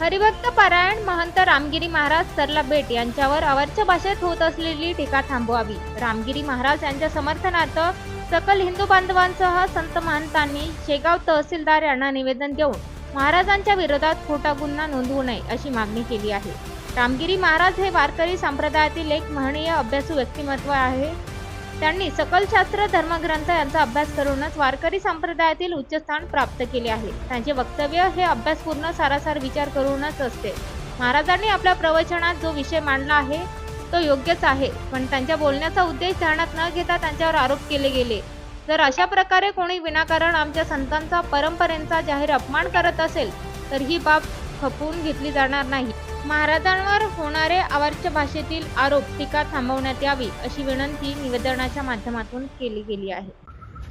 हरिभक्त पारायण महंत रामगिरी महाराज सरला बेट यांच्यावर अवाच्य भाषेत होत असलेली टीका थांबवावी. रामगिरी महाराज यांच्या समर्थनार्थ सकल हिंदू बांधवांसह संत महंतांनी शेगाव तहसीलदार यांना निवेदन देऊन महाराजांच्या विरोधात खोटा गुन्हा नोंदवू नये अशी मागणी केली आहे. रामगिरी महाराज हे वारकरी संप्रदायातील एक महनीय अभ्यासू व्यक्तिमत्व आहे. त्यांनी सकलशास्त्र धर्मग्रंथ यांचा अभ्यास करूनच वारकरी संप्रदायातील उच्च स्थान प्राप्त केले आहे. त्यांचे वक्तव्य हे अभ्यासपूर्ण सारासार विचार करूनच असते. महाराजांनी आपल्या प्रवचनात जो विषय मांडला आहे तो योग्यच आहे. पण त्यांच्या बोलण्याचा उद्देश ध्यानात न घेता त्यांच्यावर आरोप केले गेले. जर अशा प्रकारे कोणी विनाकारण आमच्या संतांचा परंपरेचा जाहीर अपमान करत असेल तर ही बाब खपवून घेतली जाणार नाही. महाराजांवर होणारे अवाच्य भाषेतील आरोप टीका थांबवण्यात यावी अशी विनंती निवेदनाच्या माध्यमातून केली गेली आहे.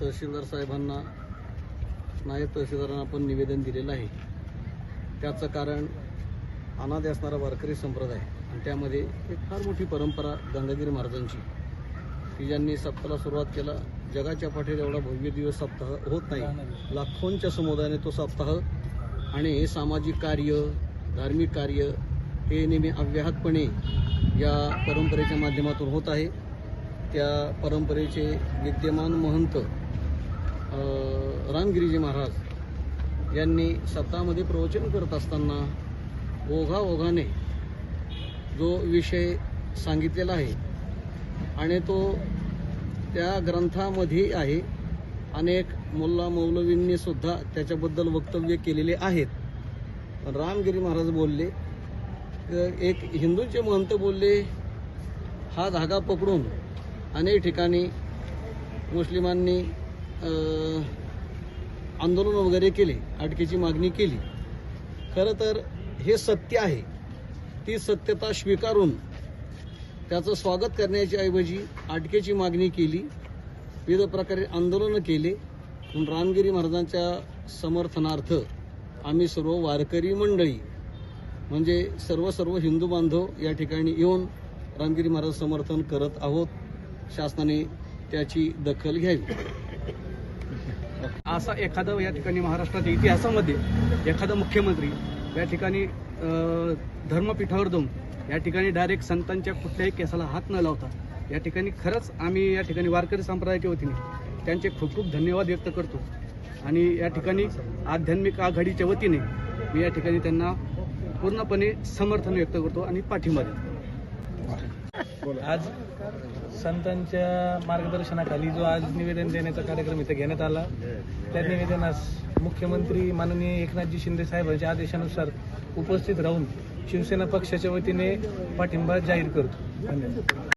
तहसीलदार साहेबांना नायब तहसीलदारांना आपण निवेदन दिलेलं आहे. त्याचं कारण अनाथ असणारा वारकरी संप्रदाय आणि त्यामध्ये एक फार मोठी परंपरा गंगागिरी महाराजांची. की ज्यांनी सप्ताहाला सुरुवात केला जगाच्या पाठीत एवढा भव्य दिवस सप्ताह होत नाही. लाखोंच्या समुदायाने तो सप्ताह आणि हे सामाजिक कार्य धार्मिक कार्य हे नेहमी अव्याहतपणे या परंपरेच्या माध्यमातून होत आहे. त्या परंपरेचे विद्यमान महंत रामगिरीजी महाराज यांनी सत्तामध्ये प्रवचन करत असताना ओघा ओघाने जो विषय सांगितलेला आहे आणि तो त्या ग्रंथामध्ये आहे. अनेक मुल्ला मौलवींनी सुद्धा त्याच्याबद्दल वक्तव्य केलेले आहेत. रामगिरी महाराज बोलले एक हिंदूंचे महंत बोलले हा धागा पकडून अनेक ठिकाणी मुस्लिमांनी आंदोलन वगैरे केले अटकेची मागणी केली. खरं तर हे सत्य आहे. ती सत्यता स्वीकारून त्याचं स्वागत करण्याच्या ऐवजी अटकेची मागणी केली. विविध प्रकारे आंदोलनं केले. पण रामगिरी महाराजांच्या समर्थनार्थ आम्ही सर्व वारकरी मंडळी म्हणजे सर्व सर्व हिंदू बांधव या ठिकाणी येऊन रामगिरी महाराज समर्थन करत आहोत. शासनाने त्याची दखल घ्यावी. असा एखादा या ठिकाणी महाराष्ट्राच्या इतिहासामध्ये एखादा मुख्यमंत्री या ठिकाणी धर्मपीठावर जाऊन या ठिकाणी डायरेक्ट संतांच्या कुठल्याही केसाला हात न लावता या ठिकाणी खरंच आम्ही या ठिकाणी वारकरी संप्रदायाच्या वतीने त्यांचे खूप खूप धन्यवाद व्यक्त करतो. आणि या ठिकाणी आध्यात्मिक आघाडीच्या वतीने मी या ठिकाणी त्यांना पूर्णपणे समर्थन व्यक्त करतो आणि पाठिंबा देतो. आज संतांच्या मार्गदर्शनाखाली जो आज निवेदन देण्याचा कार्यक्रम इथे घेण्यात आला त्या निवेदनास मुख्यमंत्री माननीय एकनाथजी शिंदे साहेबांच्या आदेशानुसार उपस्थित राहून शिवसेना पक्षाच्या वतीने पाठिंबा जाहीर करतो. धन्यवाद.